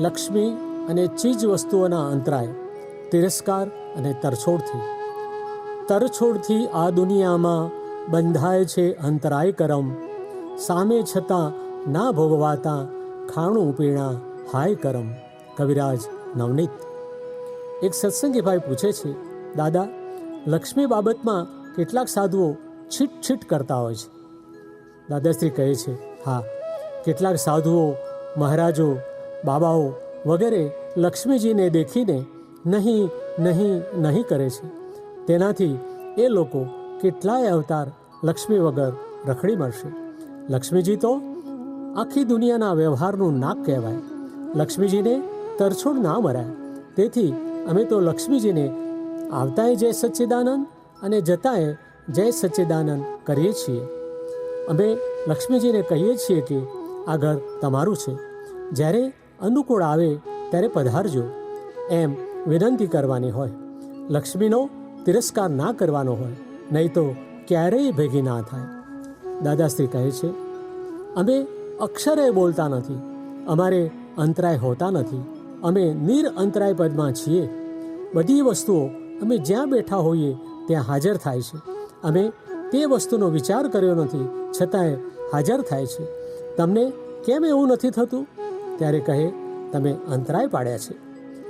લક્ષ્મી અને ચીજ વસ્તુઓના અંતરાય, તિરસ્કાર અને તરછોડથી. તરછોડથી આ દુનિયામાં બંધાય છે અંતરાય કરમ. સામે છતાં ના ભોગવાતા ખાણું પીણા હાય કરમ. કવિરાજ નવનીત. એક સત્સંગી ભાઈ પૂછે છે, દાદા, લક્ષ્મી બાબતમાં કેટલાક સાધુઓ છીટ છીટ કરતા હોય છે? દાદાશ્રી કહે છે, હા, કેટલાક સાધુઓ મહારાજો બાબાઓ વગેરે લક્ષ્મીજીને દેખીને નહીં નહીં નહીં કરે છે. તેનાથી એ લોકો કેટલાય અવતાર લક્ષ્મી વગર રખડી મળશે. લક્ષ્મીજી તો આખી દુનિયાના વ્યવહારનું નાક કહેવાય. લક્ષ્મીજીને તરછોડ ના મરાય. તેથી અમે તો લક્ષ્મીજીને આવતાય જય સચ્ચિદાનંદ અને જતાંય જય સચ્ચિદાનંદ કરીએ છીએ. અમે લક્ષ્મીજીને કહીએ છીએ કે આ ઘર તમારું છે. જ્યારે અનુકૂળ આવે ત્યારે પધારજો. એમ વિનંતી કરવાની હોય. લક્ષ્મીનો તિરસ્કાર ના કરવાનો હોય, નહીં તો ક્યારેય ભેગી ના થાય. દાદાશ્રી કહે છે, અમે અક્ષરે બોલતા નથી. અમારે અંતરાય હોતા નથી. અમે નિર અંતરાય પદમાં છીએ. બધી વસ્તુઓ અમે જ્યાં બેઠા હોઈએ ત્યાં હાજર થાય છે. અમે તે વસ્તુનો વિચાર કર્યો નથી, છતાંય હાજર થાય છે. તમને કેમ એવું નથી થતું? ત્યારે કહે, તમે અંતરાય પાડ્યા છે.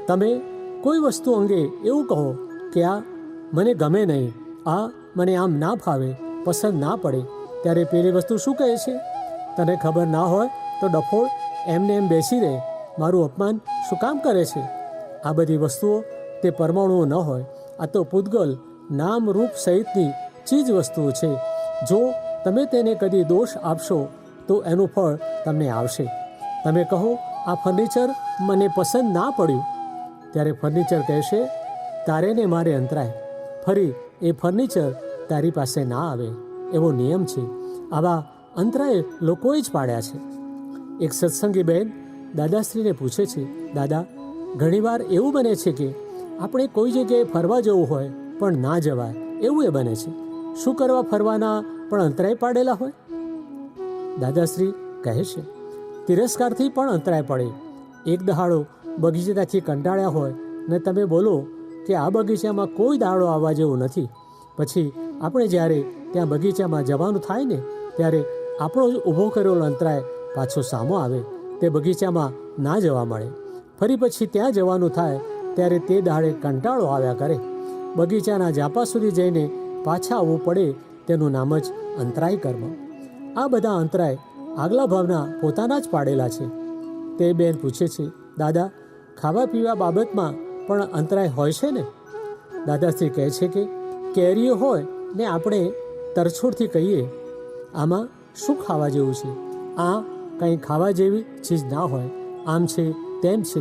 તમે કોઈ વસ્તુ અંગે એવું કહો કે આ મને ગમે નહીં, આ મને આમ ના ફાવે, પસંદ ના પડે, ત્યારે પેલી વસ્તુ શું કહે છે? તને ખબર ના હોય તો ડફોળ એમને એમ બેસી રહે. મારું અપમાન શું કામ કરે છે? આ બધી વસ્તુઓ તે પરમાણુઓ ન હોય. આ તો પૂતગલ નામ રૂપ સહિતની ચીજ વસ્તુઓ છે. જો તમે તેને કદી દોષ આપશો, તો એનું ફળ તમને આવશે. તમે કહો, આ ફર્નિચર મને પસંદ ના પડ્યું. ત્યારે ફર્નિચર કહેશે, તારે ને મારે અંતરાય. ફરી એ ફર્નિચર તારી પાસે ના આવે. એવો નિયમ છે. આવા અંતરાય લોકોએ જ પાડ્યા છે. એક સત્સંગી બહેન દાદાશ્રીને પૂછે છે, દાદા, ઘણીવાર એવું બને છે કે આપણે કોઈ જગ્યાએ ફરવા જવું હોય પણ ના જવાય. એવું એ બને છે. શું કરવા ફરવાના પણ અંતરાય પાડેલા હોય? દાદાશ્રી કહે છે તિરસ્કારથી પણ અંતરાય પડે. એક દહાડો બગીચાથી કંટાળ્યા હોય ને તમે બોલો કે આ બગીચામાં કોઈ દાડો આવવા જેવો નથી. પછી આપણે જ્યારે ત્યાં બગીચામાં જવાનું થાય ને, ત્યારે આપણો જ ઊભો કરેલો અંતરાય પાછો સામો આવે. તે બગીચામાં ના જવા મળે. ફરી પછી ત્યાં જવાનું થાય ત્યારે તે દાડે કંટાળો આવ્યા કરે. બગીચાના જાપા સુધી જઈને પાછા આવવું પડે તેનું નામ જ અંતરાય કર્મ. આ બધા અંતરાય આગલા ભાવના પોતાના જ પાડેલા છે. તે બેન પૂછે છે, દાદા ખાવા પીવા બાબતમાં પણ અંતરાય હોય છે ને? દાદાશ્રી કહે છે કે, કેરીઓ હોય ને આપણે તરછોડથી કહીએ, આમાં શું ખાવા જેવું છે? આ કંઈ ખાવા જેવી ચીજ ના હોય, આમ છે, તેમ છે,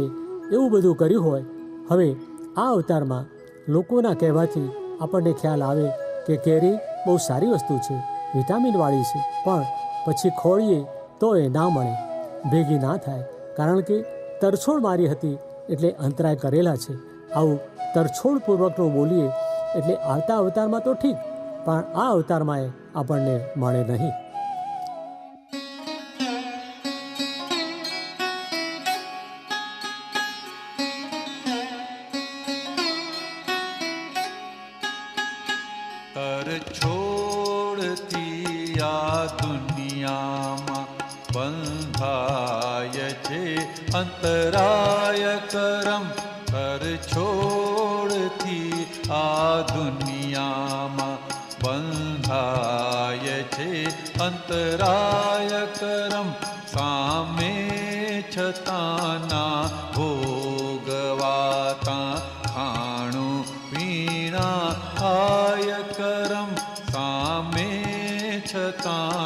એવું બધું કર્યું હોય. હવે આ અવતારમાં લોકોના કહેવાથી આપણને ખ્યાલ આવે કે કેરી બહુ સારી વસ્તુ છે, વિટામિનવાળી છે, પણ પછી ખોળીએ તો એ ના મળે. ભેગી ના થાય, કારણ કે તરછોડ મારી હતી એટલે અંતરાય કરેલા છે. આવું તરછોડપૂર્વકનું બોલીએ એટલે આવતા અવતારમાં તો ઠીક, પણ આ અવતારમાં એ આપણને મળે નહીં. બંધાય છે અંતરાય કરમ કર છોડથી આ દુનિયામાં બંધાય છે અંતરાય કરમ સામે છતાના ભોગવાતા ખાણું પીણા આય કરમ સામે છતાના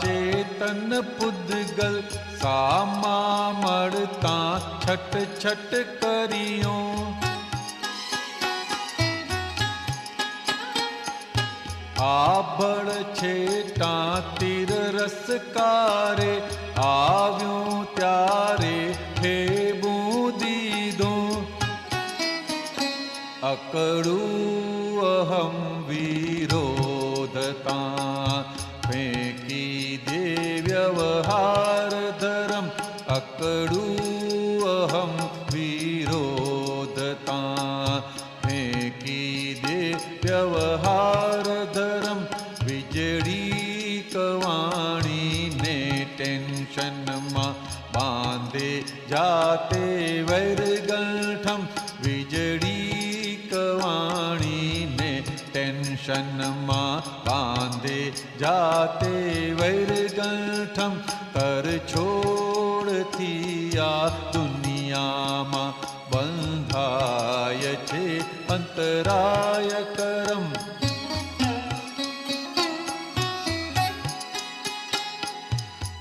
ચેતન પુદ્ગલ સામા મળતા છટ છટ કરિયો આભળ છે ટાંતીર રસકારે આવ્યું ત્યારે ઠેબું દીધું અકડું વિરોધતા ફેંકી દે વ્યવહાર ધરમ વીજળી કવાણીને ટેન્શનમાં બાંધે જાતે વૈરગંઠમ વીજળી કવાણીને ટેન્શનમાં બાંધે જાતે વૈરગંઠમ કર છોડથી આ દુનિયામાં બંધાય છે અંતરાય કરમ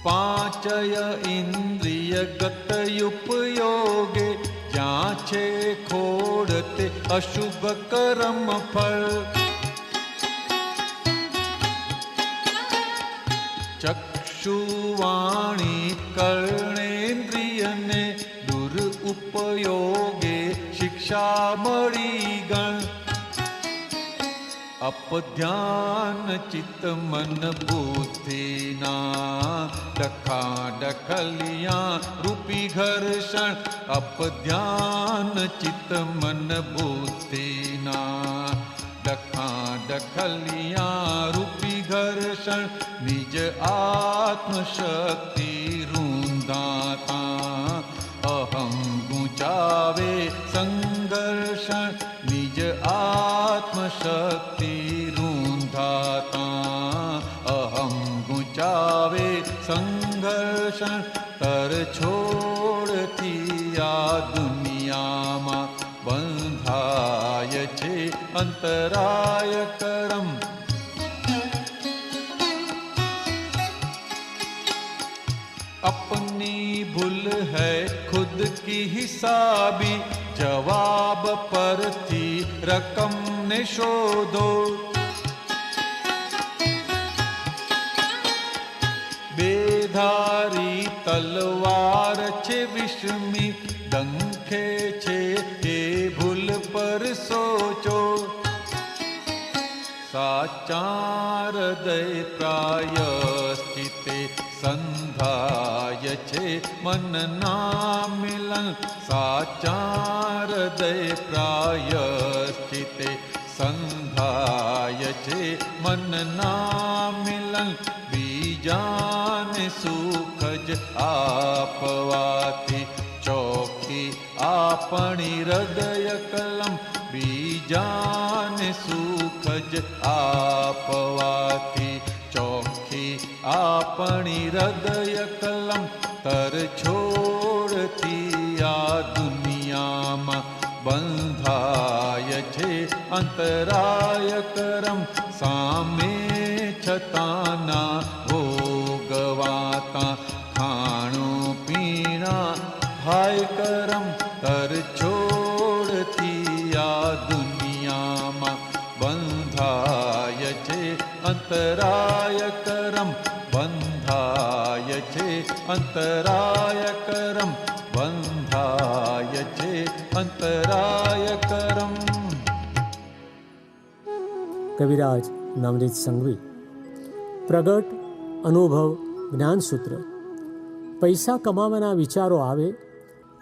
પાંચય ઇન્દ્રિય ગતયુપયોગે જ્યાં છે ખોડ તે અશુભ કરમ ફળ ચક્ષુવાણી કર્ણેન્દ્રિયને દુરુપયોગે શિક્ષા મળી ગણ અપધ્યાન ચિત્ત મન બુદ્ધિના ડખા ડખલિયા રૂપી ઘર્ષણ અપધ્યાન ચિત્ત મન બુદ્ધિના ડખા ડખલિયા રૂપી ઘર્ષણ નિજ આત્મશક્તિ રૂંધાતા અહમ ગુંચાવે સંઘર્ષણ નિજ આત્મશક્તિ રૂંધાતા અહમ ગુંચાવે સંઘર્ષણ તર છોડતી આ દુનિયામાં બંધાય છે અંતરાય કરમ અપન ભૂલ હૈ ખુદ કી હિસાબી જવાબ પરથી રકમને શોધો બેધારી તલવાર છે વિષ્મી દંખે છે તે ભૂલ પર સોચો સાચાર દય પ્રાય मन ना मिलन साचारदय प्राय स्थिते सन्धाय चे मन ना मिलन बीजान सुखज आपवाति चौखी आपणि हृदय कलम बीजान सुखज आपवाति चौखी आपणि हृदय कलम તર છોડતી આ દુનિયામાં બંધાય છે અંતરાય કરમ સામે છતાના ભોગવાતા ખાણું પીણા હાય કરમ તર છોડતી આ દુનિયામાં બંધાય છે અંતરાય કરમ છે અંતરાય કરમ બંધાય છે અંતરાય કરમ કવિરાજ નવનીત સંઘવી પ્રગટ અનુભવ જ્ઞાનસૂત્ર પૈસા કમાવાના વિચારો આવે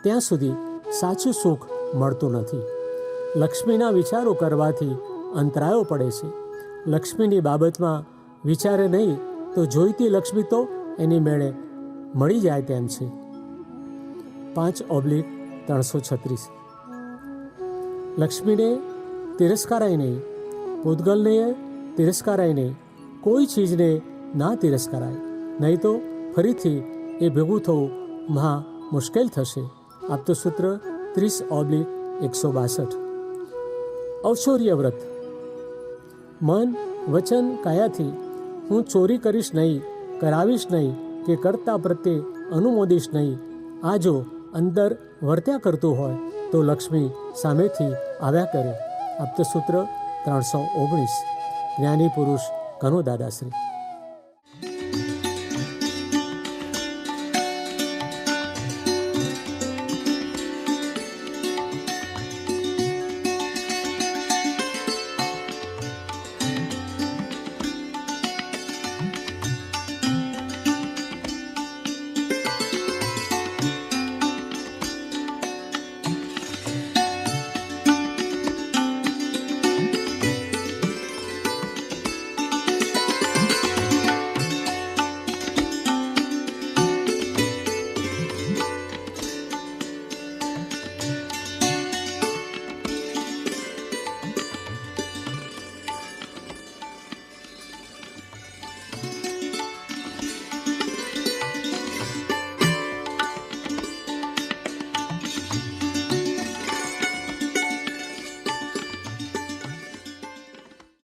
ત્યાં સુધી સાચું સુખ મળતું નથી લક્ષ્મીના વિચારો કરવાથી અંતરાયો પડે છે લક્ષ્મીની બાબતમાં વિચારે નહીં તો જોઈતી લક્ષ્મી તો એની મેળે મળી જાય તેમ છે. પાંચ ઓબ્લિક ત્રણસો છત્રીસ. લક્ષ્મીને તિરસ્કારાય નહીં પૂતગલને તિરસ્કારાય નહીં કોઈ ચીજને ના તિરસ્કારાય, નહીં તો ફરીથી એ ભેગું થવું મહા મુશ્કેલ થશે. આપતો સૂત્ર ત્રીસ ઓબ્લિક એકસો બાસઠ. ઔશૌર્ય વ્રત. મન વચન કાયાથી હું ચોરી કરીશ નહીં કરાવીશ નહીં કે કરતા પ્રત્યે અનુમોદીશ નહીં. આ જો અંદર વર્ત્યા કરતું હોય, તો લક્ષ્મી સામેથી આવ્યા કરે. સૂત્ર ત્રણસો ઓગણીસ. જ્ઞાની પુરુષ ઘણું દાદાશ્રી